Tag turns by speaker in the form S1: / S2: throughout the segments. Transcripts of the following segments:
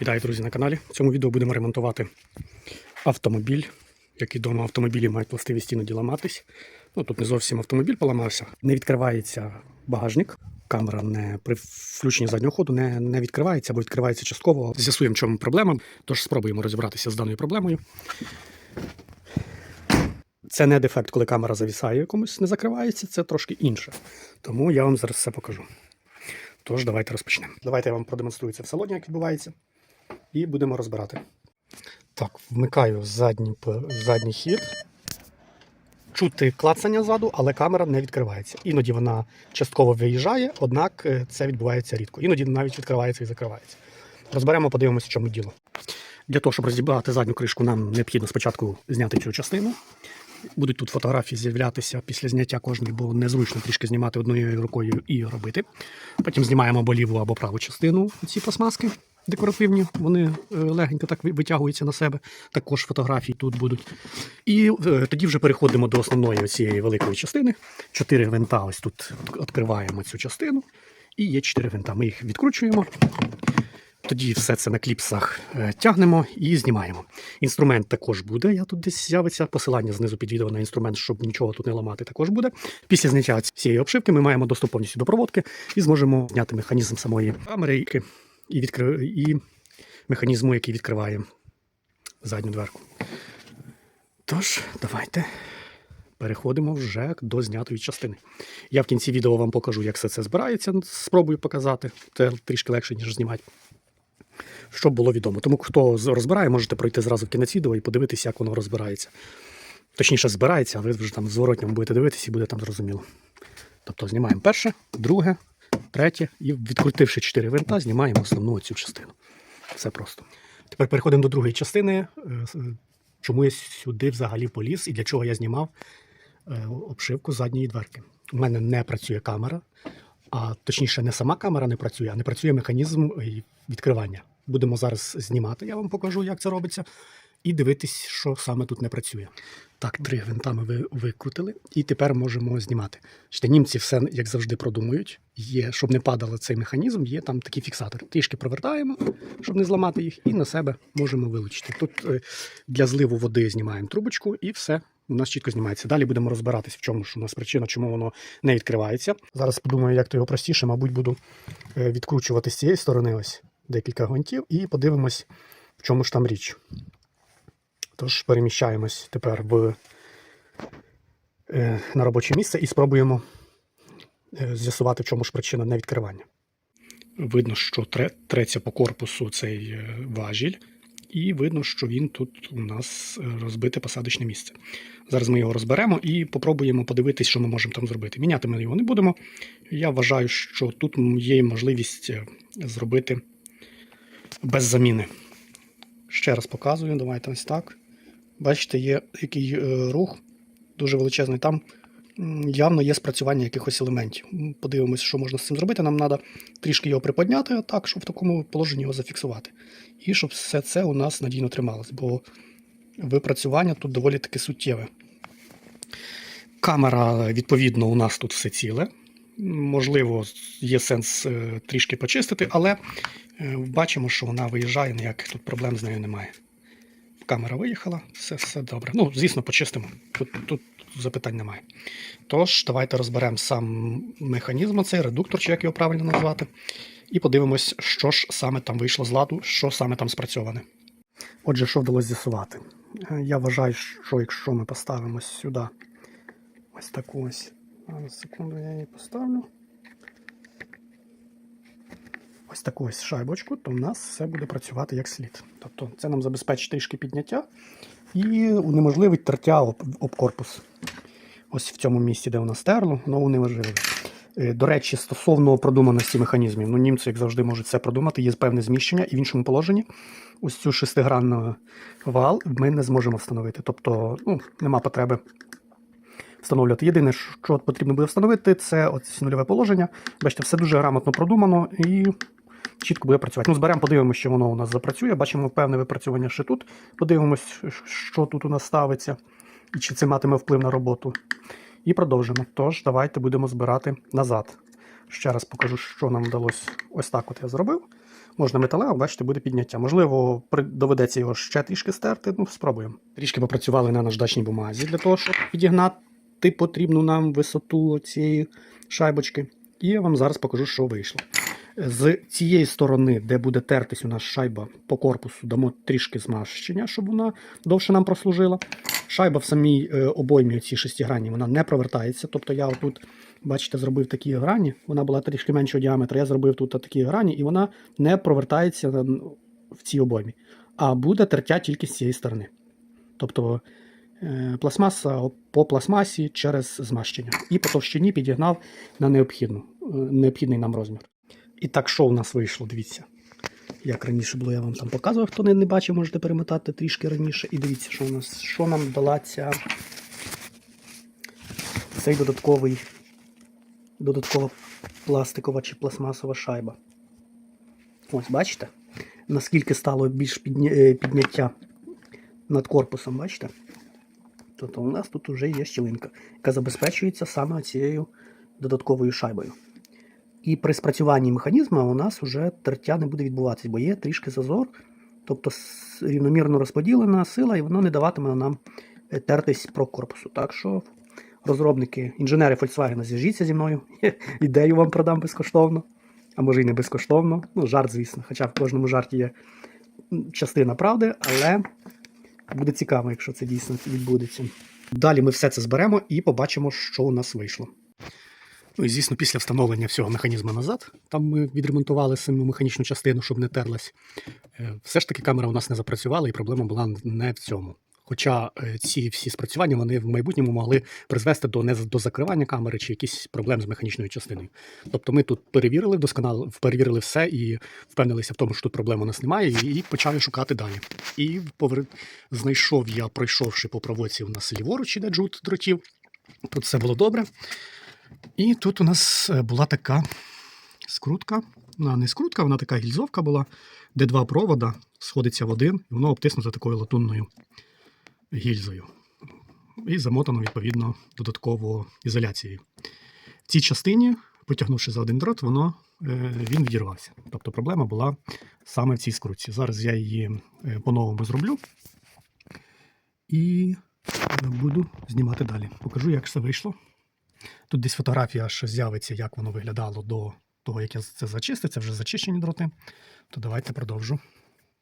S1: Вітаю, друзі, на каналі. В цьому відео будемо ремонтувати автомобіль. Як відомо, автомобілі мають властивість іноді ламатись. Ну, тут не зовсім автомобіль поламався. Не відкривається багажник. Камера не при включенні заднього ходу не, не відкривається або відкривається частково. З'ясуємо, в чому проблема. Тож спробуємо розібратися з даною проблемою. Це не дефект, коли камера завісає комусь, не закривається, це трошки інше. Тому я вам зараз все покажу. Тож, давайте розпочнемо. Давайте я вам продемонструю це в салоні, як відбувається, і будемо розбирати. Так, вмикаю задній, задній хід. Чути клацання ззаду, але камера не відкривається. Іноді вона частково виїжджає, однак е, це відбувається рідко. Іноді навіть відкривається і закривається. Розберемо, подивимося, чому діло. Для того, щоб розібрати задню кришку, нам необхідно спочатку зняти цю частину. Будуть тут фотографії з'являтися після зняття кожної, бо незручно трішки знімати однією рукою і робити. Потім знімаємо або ліву, або праву частину ці пластмаски декоративні. Вони е, легенько так витягуються на себе. Також фотографії тут будуть. І е, тоді вже переходимо до основної цієї великої частини. Чотири винта. Ось тут відкриваємо цю частину. І є чотири винта. Ми їх відкручуємо. Тоді все це на кліпсах е, тягнемо і знімаємо. Інструмент також буде. Я тут десь з'явиться. Посилання знизу під відео на інструмент, щоб нічого тут не ламати, також буде. Після зняття цієї обшивки ми маємо доступ повністю до проводки і зможемо зняти механізм самої камери і- відкри... і механізму, який відкриває задню дверку. Тож, давайте переходимо вже до знятої частини. Я в кінці відео вам покажу, як все це збирається. Спробую показати. Це трішки легше, ніж знімати щоб було відомо. Тому хто розбирає, можете пройти зразу в кінець відео і подивитися, як воно розбирається. Точніше, збирається, а ви вже там зворотньому будете дивитися і буде там зрозуміло. Тобто знімаємо перше, друге, третє, і відкрутивши чотири винта, знімаємо основну цю частину. Все просто. Тепер переходимо до другої частини. Е, Чому я сюди взагалі поліз і для чого я знімав е, обшивку задньої дверки. У мене не працює камера, а точніше, не сама камера не працює, а не працює механізм е, відкривання. Будемо зараз знімати, я вам покажу, як це робиться, і дивитись, що саме тут не працює. Так, три гвинта ми ви- викрутили, і тепер можемо знімати. Бачите, німці все як завжди продумують. Є, щоб не падало цей механізм, є там такий фіксатор. Трішки провертаємо, щоб не зламати їх, і на себе можемо вилучити. Тут е, для зливу води знімаємо трубочку, і все. У нас чітко знімається. Далі будемо розбиратись, в чому ж у нас причина, чому воно не відкривається. Зараз подумаю, як то його простіше. Мабуть, буду е, відкручувати з цієї сторони ось декілька гвинтів і подивимось, в чому ж там річ. Тож переміщаємось тепер в, е, на робоче місце і спробуємо е, з'ясувати, в чому ж причина невідкривання. Видно, що тре- треться по корпусу цей е, важіль, і видно, що він тут у нас розбите посадочне місце. Зараз ми його розберемо і попробуємо подивитись, що ми можемо там зробити. Міняти ми його не будемо. Я вважаю, що тут є можливість зробити без заміни. Ще раз показую, давайте ось так. Бачите, є який е, рух дуже величезний. Там явно є спрацювання якихось елементів. Подивимося, що можна з цим зробити. Нам треба трішки його приподняти, так, щоб в такому положенні його зафіксувати. І щоб все це у нас надійно трималось, бо випрацювання тут доволі таки суттєве. Камера, відповідно, у нас тут все ціле. Можливо, є сенс е, трішки почистити, але бачимо, що вона виїжджає, ніяких тут проблем з нею немає. Камера виїхала, все, все добре. Ну, звісно, почистимо. Тут, тут запитань немає. Тож, давайте розберемо сам механізм, цей редуктор, чи як його правильно назвати, і подивимось, що ж саме там вийшло з ладу, що саме там спрацьоване. Отже, що вдалося з'ясувати? Е, Я вважаю, що якщо ми поставимо сюди ось таку ось. Секунду, я її поставлю. Ось таку ось шайбочку, то в нас все буде працювати як слід. Тобто це нам забезпечить трішки підняття і унеможливить тертя об, об корпус. Ось в цьому місці, де у нас стерло, воно унеможливить. Е, До речі, стосовно продуманості механізмів, ну німці, як завжди, можуть це продумати, є певне зміщення, і в іншому положенні ось цю шестигранну вал ми не зможемо встановити. Тобто, ну, нема потреби встановлювати. Єдине, що потрібно буде встановити, це ось нульове положення. Бачите, все дуже грамотно продумано і чітко буде працювати. Ну, зберемо, подивимося, що воно у нас запрацює. Бачимо певне випрацювання ще тут. Подивимось, що тут у нас ставиться і чи це матиме вплив на роботу. І продовжимо. Тож, давайте будемо збирати назад. Ще раз покажу, що нам вдалося. Ось так от я зробив. Можна металевим, бачите, буде підняття. Можливо, доведеться його ще трішки стерти. Ну, спробуємо. Трішки попрацювали на наждачній бумазі для того, щоб підігнати потрібну нам висоту цієї шайбочки. І я вам зараз покажу, що вийшло. З цієї сторони, де буде тертись у нас шайба по корпусу, дамо трішки змащення, щоб вона довше нам прослужила. Шайба в самій е, обоймі цій шестигранні вона не провертається. Тобто я отут, бачите, зробив такі грані. Вона була трішки меншого діаметра. Я зробив тут такі грані, і вона не провертається е, в цій обоймі. А буде тертя тільки з цієї сторони. Тобто е, пластмаса по пластмасі через змащення. І по товщині підігнав на необхідну, необхідний нам розмір. І так, що у нас вийшло? Дивіться. Як раніше було, я вам там показував, хто не, не бачив, можете перемотати трішки раніше. І дивіться, що у нас, що нам дала ця цей додатковий додаткова пластикова чи пластмасова шайба. Ось, бачите? Наскільки стало більш підня... е, підняття над корпусом, бачите? Тобто у нас тут вже є щілинка, яка забезпечується саме цією додатковою шайбою. І при спрацюванні механізму у нас вже тертя не буде відбуватися, бо є трішки зазор, тобто рівномірно розподілена сила, і воно не даватиме нам е, тертись про корпусу. Так що розробники, інженери Volkswagen, зв'яжіться зі мною. Ідею вам продам безкоштовно, а може і не безкоштовно. Ну, жарт, звісно. Хоча в кожному жарті є частина правди, але буде цікаво, якщо це дійсно відбудеться. Далі ми все це зберемо і побачимо, що у нас вийшло. Ну і звісно, після встановлення всього механізму назад, там ми відремонтували саму механічну частину, щоб не терлась. е, Все ж таки камера у нас не запрацювала, і проблема була не в цьому. Хоча е, ці всі спрацювання вони в майбутньому могли призвести до не до закривання камери чи якісь проблем з механічною частиною. Тобто ми тут перевірили досконало, перевірили все і впевнилися в тому, що тут проблем у нас немає, і, і почали шукати далі. І повер... знайшов я, пройшовши по проводці, у нас ліворуч іде джут дротів. Тут все було добре. І тут у нас е, була така скрутка. Вона не скрутка, вона така гільзовка була, де два провода сходиться в один, і воно обтиснуто такою латунною гільзою. І замотано, відповідно, додатково ізоляцією. В цій частині, потягнувши за один дрот, воно, е, він відірвався. Тобто проблема була саме в цій скрутці. Зараз я її е, по-новому зроблю і буду знімати далі. Покажу, як все вийшло. Тут десь фотографія, що з'явиться, як воно виглядало до того, як я це зачистив. Це вже зачищені дроти. То давайте продовжу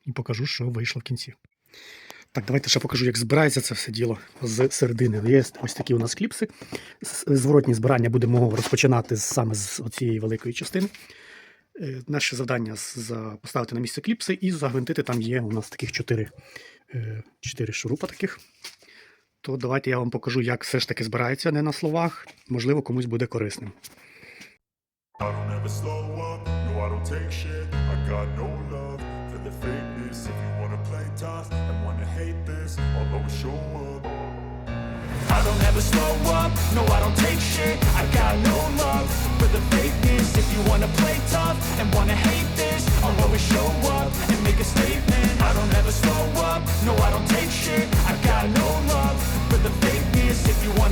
S1: і покажу, що вийшло в кінці. Так, давайте ще покажу, як збирається це все діло з середини. Є ось такі у нас кліпси. Зворотні збирання будемо розпочинати саме з цієї великої частини. Е, Наше завдання поставити на місце кліпси і загвинтити. Там є у нас таких чотири, е, шурупа таких. То давайте я вам покажу, як все ж таки збирається не на словах. Можливо, комусь буде корисним.
S2: I don't ever slow up, no I don't take shit I got no love for the fakeness If you wanna play tough and wanna hate this I'll always show up
S3: and make a statement I don't ever slow up,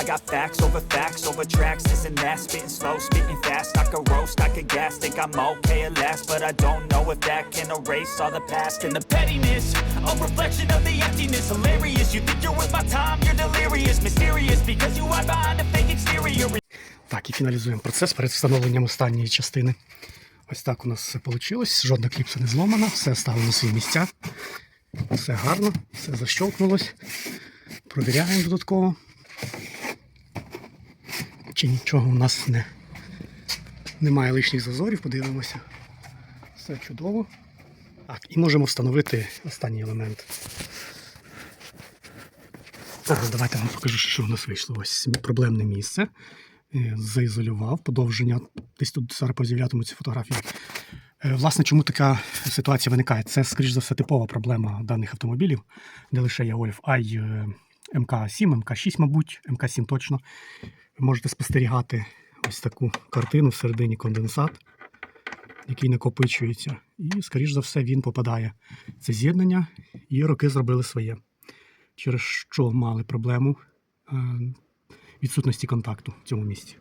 S3: I got facts over facts over tracks, this and that. Spitting slow, spitting fast. I could roast, I could gas. Think I'm okay at last, but I don't know if that can erase all the past and the pettiness. A reflection of the emptiness. Hilarious. You think you're worth my time? You're delirious, mysterious because you hide behind a fake exterior.
S1: Так, і фіналізуємо процес перед встановленням останньої частини. Ось так у нас все вийшло. Жодна кліпса не зломана, все стало на свої місця. Все гарно, все защолкнулось. Провіряємо додатково. Чи нічого у нас не, немає лишніх зазорів, подивимося. Все чудово. Так, і можемо встановити останній елемент. Зараз давайте вам покажу, що у нас вийшло. Ось проблемне місце. Е, Заізолював подовження. Десь тут зараз поз'являтимуться фотографії. Е, Власне, чому така ситуація виникає? Це, скоріш за все, типова проблема даних автомобілів, не лише є Golf, а й е, МК-7, МК-6, мабуть, МК-7 точно. Можете спостерігати ось таку картину всередині конденсат. який накопичується. І, скоріш за все, він попадає. в Це з'єднання, і роки зробили своє, через що мали проблему е, відсутності контакту в цьому місці.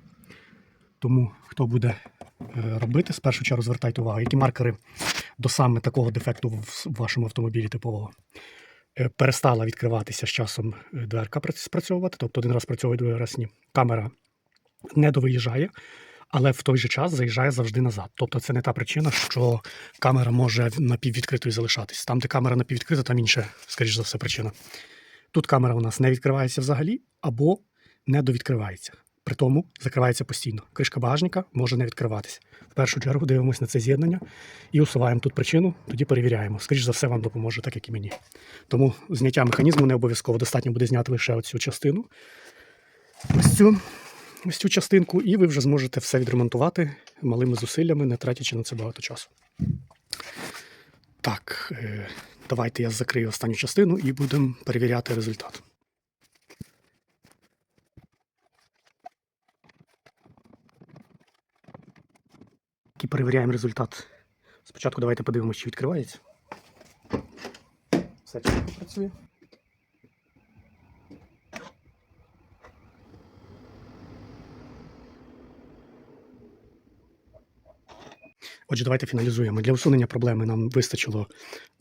S1: Тому хто буде е, робити, з першу чергу звертайте увагу, які маркери до саме такого дефекту в вашому автомобілі типового. Е, Перестала відкриватися з часом е, дверка спрацьовувати, тобто один раз працьовує, другий раз ні. Камера не довиїжджає, але в той же час заїжджає завжди назад. Тобто це не та причина, що камера може напіввідкритою залишатись. Там, де камера напіввідкрита, там інша, скоріш за все, причина. Тут камера у нас не відкривається взагалі або не довідкривається. При тому закривається постійно. Кришка багажника може не відкриватися. В першу чергу дивимося на це з'єднання і усуваємо тут причину, тоді перевіряємо. Скоріш за все, вам допоможе, так як і мені. Тому зняття механізму не обов'язково достатньо буде зняти лише оцю частину. Ось цю, ось цю частинку, і ви вже зможете все відремонтувати малими зусиллями, не тратячи на це багато часу. Так, е, давайте я закрию останню частину і будемо перевіряти результат. І перевіряємо результат. Спочатку давайте подивимося, чи відкривається. Все чітко працює. Отже, давайте фіналізуємо. Для усунення проблеми нам вистачило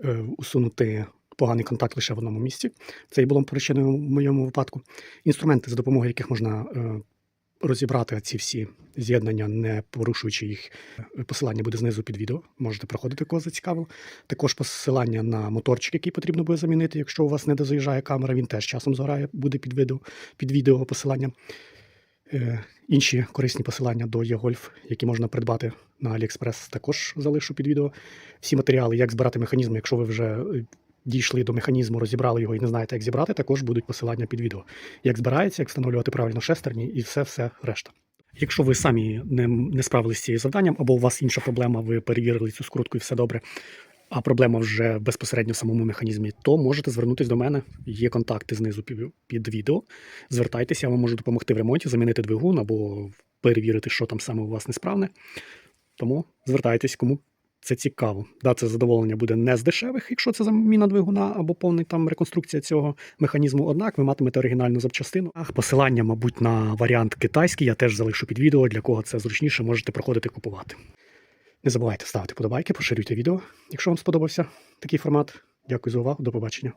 S1: е, усунути поганий контакт лише в одному місці. Це і було причиною в моєму випадку. Інструменти, за допомогою яких можна е, розібрати ці всі з'єднання, не порушуючи їх. Посилання буде знизу під відео. Можете проходити, кого зацікавило. Також посилання на моторчик, який потрібно буде замінити. Якщо у вас не дозаїжджає камера, він теж часом згорає, буде під відео, під відео посилання. Е, Інші корисні посилання до Є-Гольф, які можна придбати на AliExpress, також залишу під відео. Всі матеріали, як збирати механізм, якщо ви вже е, дійшли до механізму, розібрали його і не знаєте, як зібрати, також будуть посилання під відео. Як збирається, як встановлювати правильно шестерні і все-все решта. Якщо ви самі не, не справилися з цією завданням, або у вас інша проблема, ви перевірили цю скрутку і все добре, а проблема вже безпосередньо в самому механізмі, то можете звернутися до мене. Є контакти знизу під, відео. Звертайтеся, я вам можу допомогти в ремонті, замінити двигун або перевірити, що там саме у вас несправне. Тому звертайтесь, кому це цікаво. Да, це задоволення буде не з дешевих, якщо це заміна двигуна або повний там реконструкція цього механізму. Однак ви матимете оригінальну запчастину. Ах, посилання, мабуть, на варіант китайський я теж залишу під відео. Для кого це зручніше, можете проходити купувати. Не забувайте ставити подобайки, поширюйте відео, якщо вам сподобався такий формат. Дякую за увагу, до побачення.